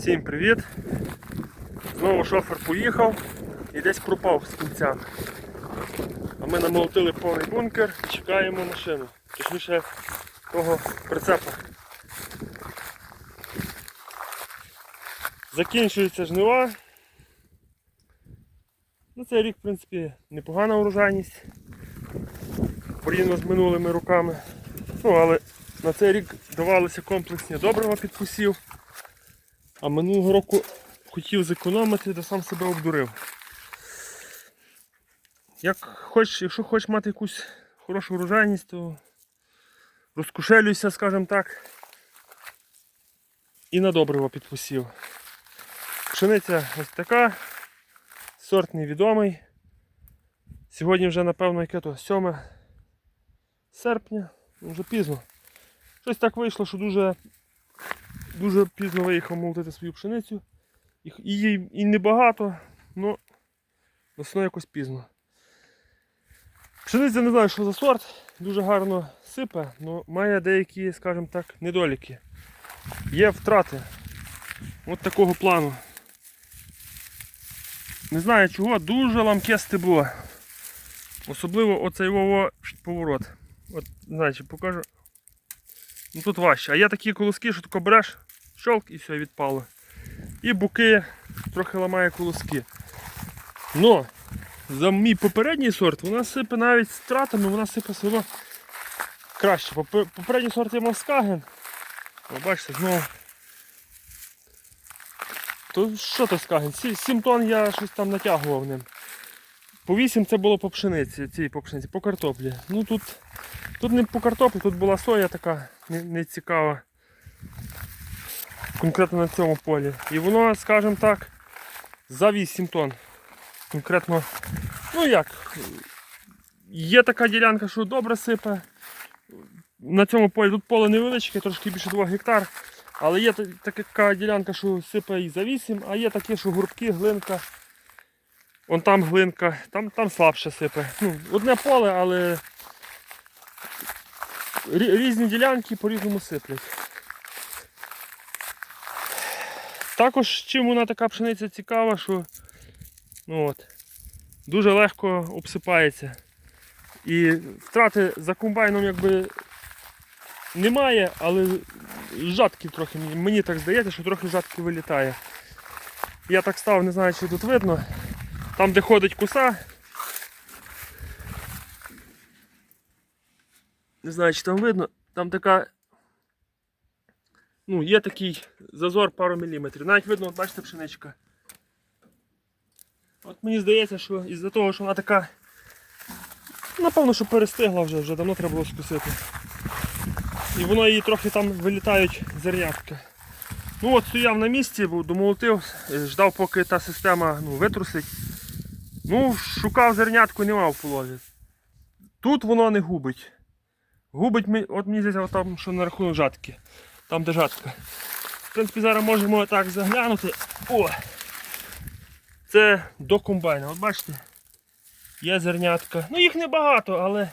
Всім привіт! Знову шофер поїхав і десь пропав з кінцями. А ми намолотили повний бункер, чекаємо машину. Точніше того прицепа. Закінчується жнива. Ну, цей рік, в принципі, непогана урожайність. Порівняно з минулими роками. Ну, але на цей рік давалися комплексні добрива під посів. А минулого року хотів зекономити, то сам себе обдурив. Як хоч, якщо хочеш мати якусь хорошу урожайність, то розкушелюйся, скажімо так. І на добриво під посів. Пшениця ось така, сорт невідомий. Сьогодні вже, напевно, яке то 7 серпня, вже пізно. Щось так вийшло, що дуже дуже пізно виїхав молотити свою пшеницю. І, і і небагато, але основно якось пізно. Пшениця не знаю, що за сорт, дуже гарно сипе, але має деякі, скажімо так, недоліки. Є втрати. От такого плану. Не знаю чого, дуже ламке стебло. Особливо оцей вово поворот. От, не покажу. Ну тут важче. А є такі колоски, що тако береш, щолк і все, відпало. І буки трохи ламає колоски. Но за мій попередній сорт вона сипе навіть з втратами, вона сипе все краще. Попе- Попередній сорт я мав скаген. Бачите, знову. То що то скаген? 7 тонн я щось там натягував ним. По 8 це було по пшениці, цій по пшениці, по картоплі. Ну тут, тут не по картоплі, тут була соя така не, не цікава. Конкретно на цьому полі. І воно, скажімо так, за 8 тонн. Конкретно, ну як, є така ділянка, що добре сипе. На цьому полі тут поле невеличке, трошки більше 2 гектар. Але є така ділянка, що сипе і за 8, а є такі, що гурбки, глинка. Вон там глинка, там, там слабше сипе. Ну, одне поле, але різні ділянки по-різному сиплять. Також чим вона така пшениця цікава, що ну от, дуже легко обсипається. І втрати за комбайном якби немає, але жатки трохи, мені- так здається, що трохи жатки вилітає. Я так став, не знаю, чи тут видно. Там, де ходить куса. Не знаю, чи там видно, там така. Ну, є такий зазор пару міліметрів. Навіть видно, от бачите, пшеничка. От мені здається, що із-за того, що вона така. Напевно, що перестигла вже, вже давно треба було скусити. І воно її трохи там вилітають зернятка. Ну от стояв на місці, домолотив, е, ждав, поки та система ну, витрусить. Ну, шукав зернятку, нема в полові. Тут воно не губить. Губить, от мені здається, от там, що на рахунок жатки. Там де жатка. В принципі, зараз можемо так заглянути. О! Це до комбайна. От бачите? Є зернятка. Ну їх небагато, але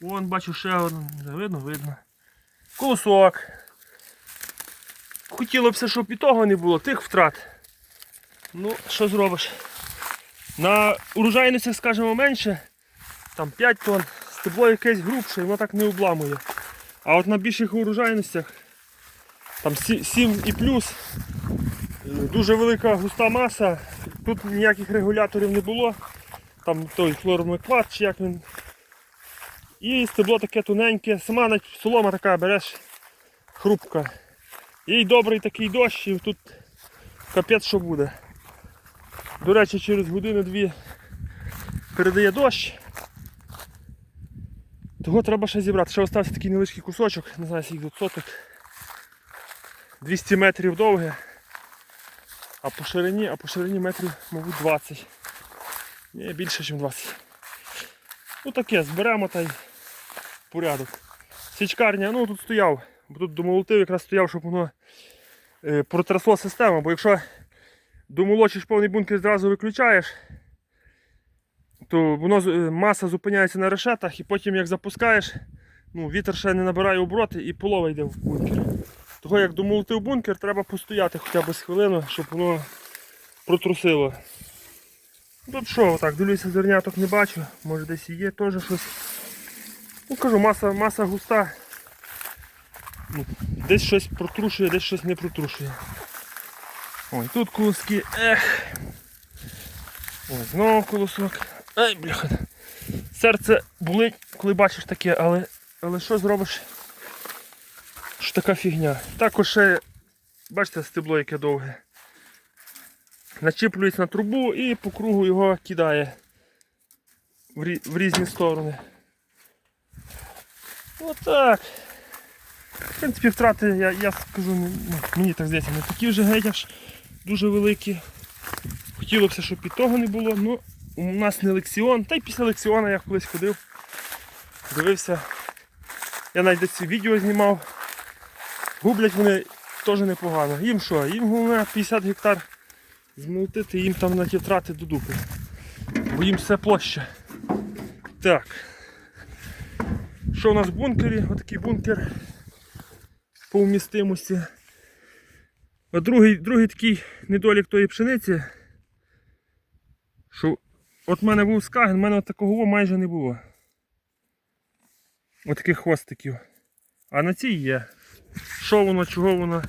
вон бачу ще один. Видно, видно. Колосок. Хотілося б, щоб і того не було, тих втрат. Ну, що зробиш? На урожайностях, скажімо, менше, там 5 тонн, стебло якесь грубше, воно так не обламує. А от на більших урожайностях, там 7 і плюс, дуже велика густа маса, тут ніяких регуляторів не було. Там той флормекват, чи як він. І стебло таке тоненьке, сама солома така береш хрупка. І добрий такий дощ, і тут капець що буде. До речі, через годину-дві передає дощ. Того треба ще зібрати. Ще остався такий невеличкий кусочок, не знаю, скільки тут соток. 200 метрів довге. А по ширині, а по ширині метрів, мабуть, 20. Ні, більше, ніж 20. Ну таке, зберемо та й порядок. Січкарня, ну тут стояв, бо тут домолотив якраз стояв, щоб воно е, протрясло систему, бо якщо домолочиш повний бункер зразу виключаєш, то воно е, маса зупиняється на решетах і потім як запускаєш, ну, вітер ще не набирає обороти і полова йде в бункер. Того як домолотив бункер, треба постояти хоча б з хвилину, щоб воно протрусило. Тут що, так, дивлюся, зерняток не бачу, може десь і є теж щось. Ну кажу, маса, маса густа. Ну, Десь щось протрушує, десь щось не протрушує. Ой, тут колоски. Ех. Ой, знову колосок. Ай, бляха. Серце болить, коли бачиш таке, але, але що зробиш? Що така фігня. Також ще, бачите, стебло яке довге. Начіплюється на трубу і по кругу його кидає в, рі- в різні сторони. Отак. В принципі, втрати, я, я скажу, ну, мені так здається, не такі вже геть аж дуже великі. Хотілося, щоб і того не було, ну у нас не лексіон, та й після лексіона я колись ходив, дивився. Я навіть ці відео знімав. Гублять вони теж непогано. Їм що? Їм головне 50 гектар змолотити, їм там на втрати до дупи. Бо їм все площа. Так. Що у нас в бункері? Отакий бункер по вмістимості. А другий, другий такий недолік тої пшениці, що от в мене був скаген, в мене от такого майже не було. От таких хвостиків. А на цій є. Що воно, чого воно,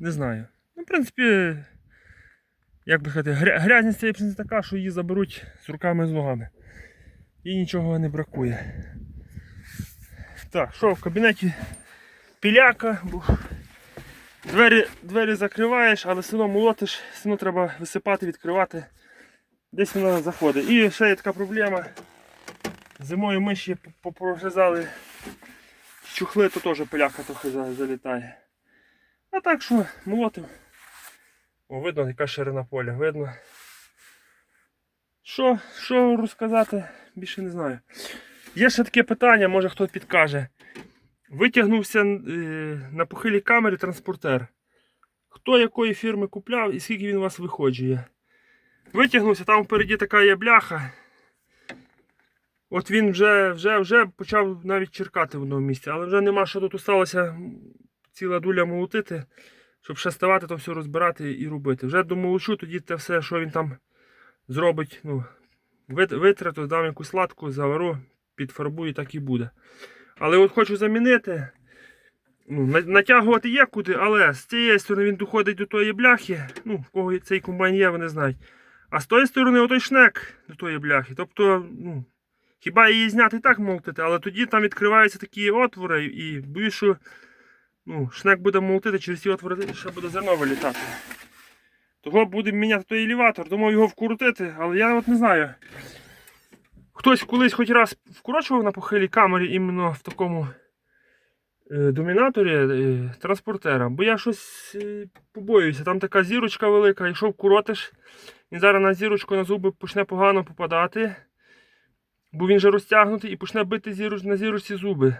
не знаю. Ну, в принципі, як би сказати, грязність цієї пшениці така, що її заберуть з руками і з ногами. І нічого не бракує. Так, що в кабінеті піляка, бо двері, двері закриваєш, але одно молотиш, одно треба висипати, відкривати. Десь вона заходить. І ще є така проблема. Зимою миші попрогризали чухли, то теж пиляка трохи залітає. А так що, молотим. О, видно, яка ширина поля, видно. Що, що розказати, більше не знаю. Є ще таке питання, може хто підкаже. Витягнувся е, на похилій камері транспортер. Хто якої фірми купляв і скільки він у вас виходжує? Витягнувся, там впереді така є бляха. От він вже, вже, вже почав навіть черкати в одному місці, але вже нема що тут осталося ціла дуля молотити, щоб ще ставати, то все розбирати і робити. Вже домолочу, тоді те все, що він там зробить, ну, витрату, дам якусь латку, завару, підфарбую, так і буде. Але от хочу замінити. Ну, натягувати є куди, але з цієї сторони він доходить до тої бляхи. Ну, в кого цей комбайн є, вони знають. А з тої сторони отой шнек до тої бляхи. Тобто, ну, хіба її зняти і так молотити, але тоді там відкриваються такі отвори і боюсь, що ну, шнек буде молотити, через ці отвори ще буде зерно вилітати. Того будемо міняти той елеватор, думав його вкрутити, але я от не знаю. Хтось колись хоч раз вкорочував на похилій камері іменно в такому е, домінаторі е, транспортера, бо я щось е, побоююся. Там така зірочка велика, якщо вкоротиш, він зараз на зірочку на зуби почне погано попадати, бо він же розтягнутий і почне бити зіруч, на зірочці зуби.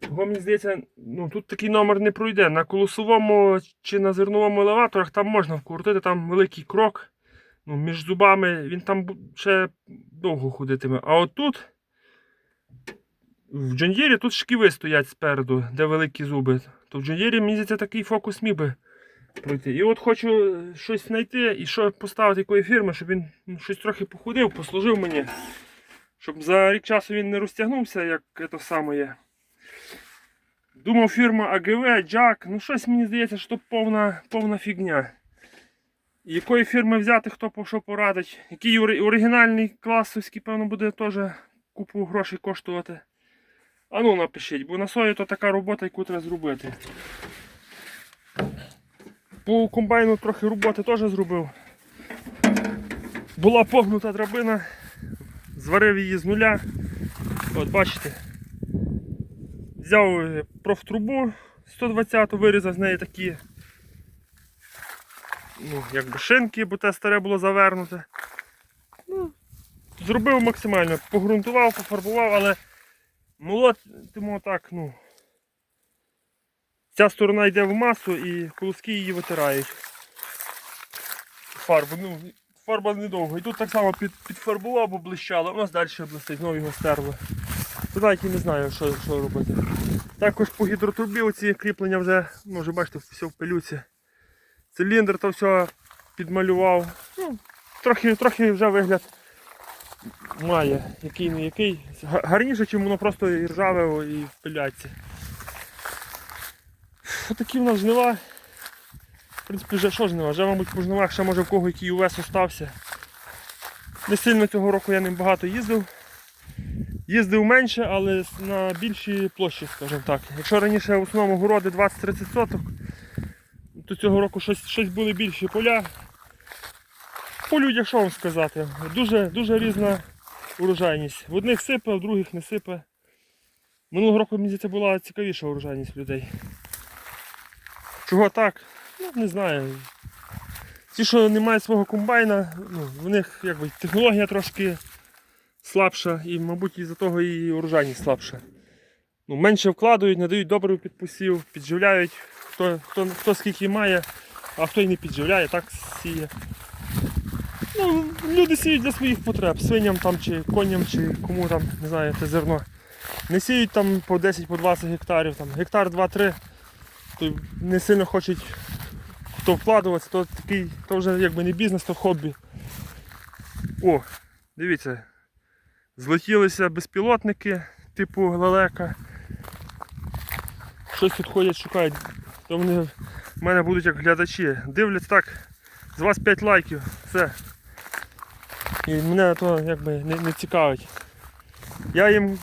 Того мені здається, ну, тут такий номер не пройде. На колосовому чи на зерновому елеваторах там можна вкрутити, там великий крок. Ну, між зубами він там ще довго ходитиме. А от тут, в Джондєрі, тут шківи стоять спереду, де великі зуби. То в Джондєрі, мені здається, такий фокус міг би пройти. І от хочу щось знайти і що поставити якої фірми, щоб він ну, щось трохи походив, послужив мені. Щоб за рік часу він не розтягнувся, як це саме. Думав, фірма АГВ, Джак, ну щось мені здається, що повна, повна фігня. Якої фірми взяти, хто по що порадить. Який ори- оригінальний класовський, певно, буде теж купу грошей коштувати. А ну напишіть, бо на сої то така робота, яку треба зробити. По комбайну трохи роботи теж зробив. Була погнута драбина, зварив її з нуля. От бачите. Взяв е, профтрубу 120 вирізав з неї такі ну, якби шинки, бо те старе було завернуте. Ну, зробив максимально, погрунтував, пофарбував, але молотимо так, ну. Ця сторона йде в масу і колоски її витирають. Фарбу, ну, фарба недовго. І тут так само під, підфарбував, бо блищало, у нас далі блистить, знову його стерли. То навіть і не знаю, що, що робити. Також по гідротрубі оці кріплення вже, ну вже бачите, все в пилюці. Циліндр то все підмалював. Ну, трохи, трохи вже вигляд має, який не який. Гарніше, ніж воно просто і ржаве і в пиляці. Отакі в нас жнива. В принципі, вже що жнива? Вже, мабуть, по жнивах ще може в кого який увес остався. Не сильно цього року я ним багато їздив. Їздив менше, але на більшій площі, скажімо так. Якщо раніше в основному городи 20-30 соток, то цього року щось, щось були більші поля. По людях, що вам сказати, дуже, дуже різна урожайність. В одних сипе, в других не сипе. Минулого року, мені здається, була цікавіша урожайність людей. Чого так? Ну, не знаю. Ті, що не мають свого комбайна, ну, в них якби, технологія трошки слабша і, мабуть, із-за того і урожайність слабша. Ну, менше вкладають, не дають добрив під посів, підживляють, хто, хто, хто скільки має, а хто й не підживляє, так сіє. Ну, люди сіють для своїх потреб, свиням там, чи коням, чи кому там, не знаю, це зерно. Не сіють там по 10-20 по гектарів, там, гектар 2-3, то не сильно хочуть хто вкладуватися, то такий, то вже якби не бізнес, то хобі. О, дивіться, злетілися безпілотники типу лелека. Щось тут ходять, шукають. То вони в мене будуть як глядачі. Дивляться так, з вас 5 лайків, все. І мене то якби не, не цікавить. Я їм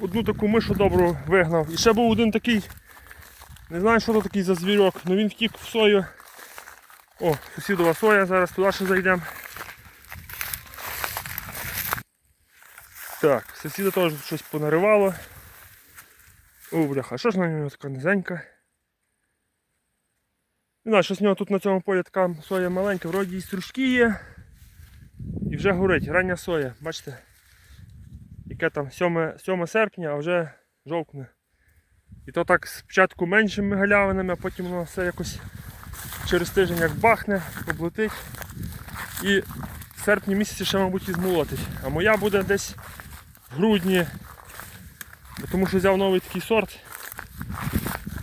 одну таку мишу добру вигнав. І ще був один такий, не знаю, що то такий за звірок, але він втік в сою. О, сусідова соя, зараз туди ще зайдемо. Так, сусіда теж щось понаривало. О, бляха, що ж на нього така низенька? Не знаю, що з нього тут на цьому полі така соя маленька, вроді і стружки є. І вже горить, рання соя, бачите? Яке там 7, 7 серпня, а вже жовкне. І то так спочатку меншими галявинами, а потім воно все якось через тиждень як бахне, облетить. І в серпні місяці ще, мабуть, і змолотить. А моя буде десь в грудні. Тому що взяв новий такий сорт.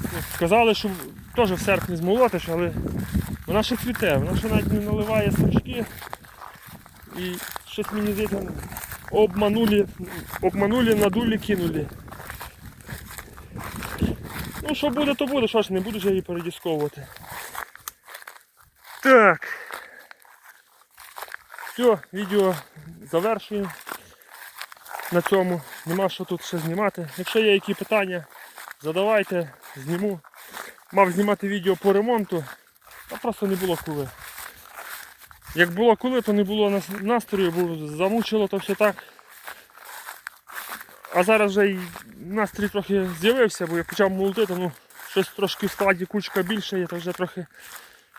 Ну, Сказали, що теж в серпні змолотиш, але вона ще цвіте, вона ще навіть не наливає стручки. І щось мені здається, обманули, обманули, надулі, кинули. Ну що буде, то буде, що ж, не буду ж я її передісковувати. Так. Все, відео завершуємо на цьому. Нема що тут ще знімати. Якщо є які питання, задавайте, зніму. Мав знімати відео по ремонту, а просто не було коли. Як було коли, то не було нас- настрою, бо замучило то все так. А зараз вже і настрій трохи з'явився, бо я почав молотити, ну щось трошки в складі кучка більше є, то вже трохи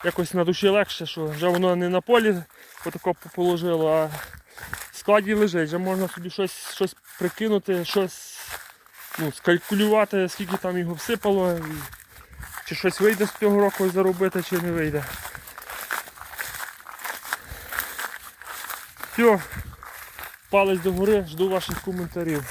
якось на душі легше, що вже воно не на полі отако положило, а в складі лежить, вже можна собі щось, щось прикинути, щось ну, скалькулювати, скільки там його всипало, і, чи щось вийде з цього року заробити, чи не вийде. Все, палець догори, жду ваших коментарів.